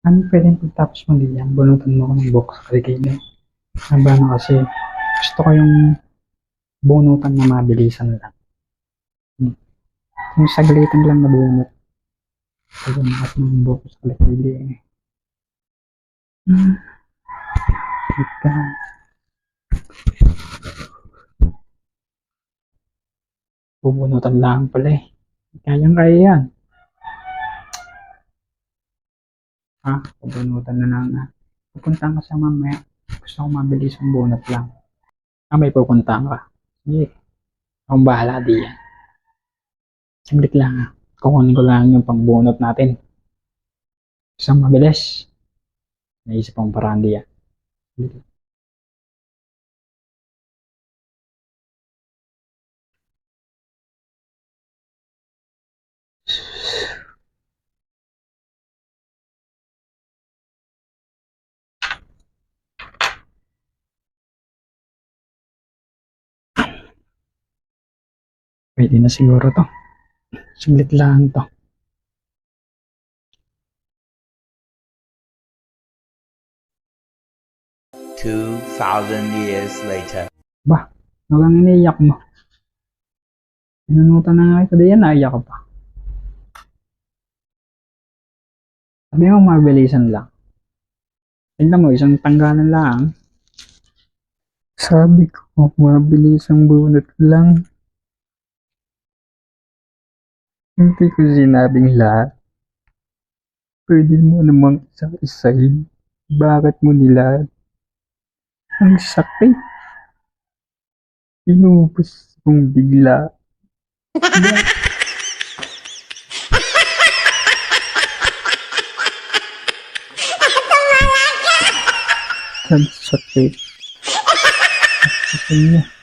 Ano pwedeng pagtapos mo diyan, bunutan mo ko ng sa kaligay Ang ba na kasi, gusto ko yung bunutan na mabilisan lang. Hmm. Yung saglitan lang na bunot. Pagbunutan ng buhok sa kaligay Hmm. Wait ka. Bubunutan lang pala eh. Kayang kaya yan. Ha? Bubunutan na lang na. Pupunta ka sa mamaya. Gusto ko mabilis ang bunot lang. Ah, may pupunta ka. Sige. Akong bahala di yan. Saglit lang ha. Kukunin ko lang yung pangbunot natin. Isang mabilis. Naisip akong paraan di yan. Saglit lang. Pwede na siguro to. Saglit lang to. Two thousand years later. Ba, nalang iniiyak mo. Pinunutan na nga kita diyan, naiyak ka pa. Sabi mo, mabilisan lang. Tignan mo, isang tanggalan lang. Sabi ko, mabilisang bunot lang. Hindi ko sinabing lahat. Pwede mo namang isa-isahin. Bakit mo nila? Ang sakit. Inubos kong bigla. Ang sakit. Ang sakit niya.